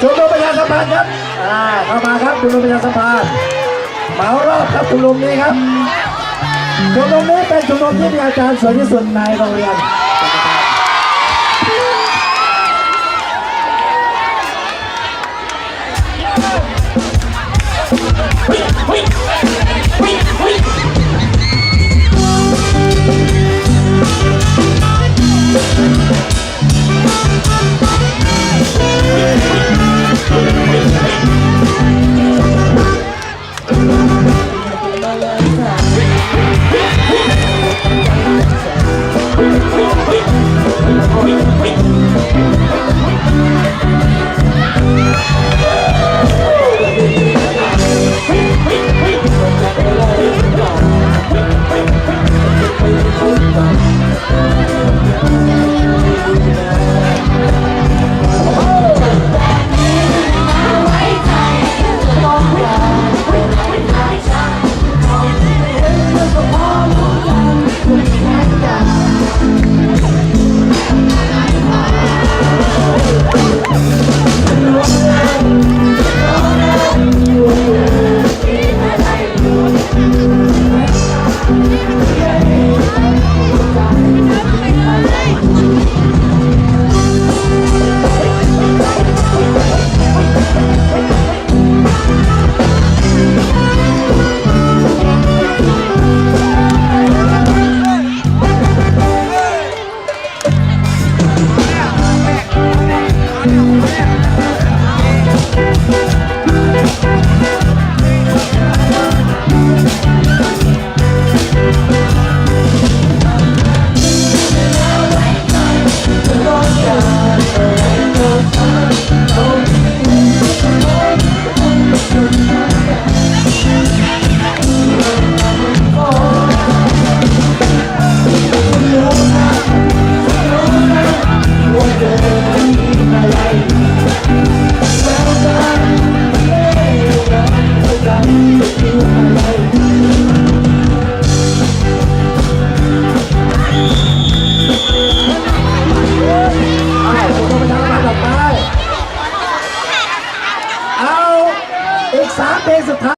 ชุมนุมประชาสัมพันธ์ครับอ่าเข้ามาครับชุมนุมประชาสัมพันธ์เหมารอบครับชุมนุมนี้ครับชุมนุมนี้เป็นชุมนุมที่มีอาจารย์สวยที่สุดในโรงเรียน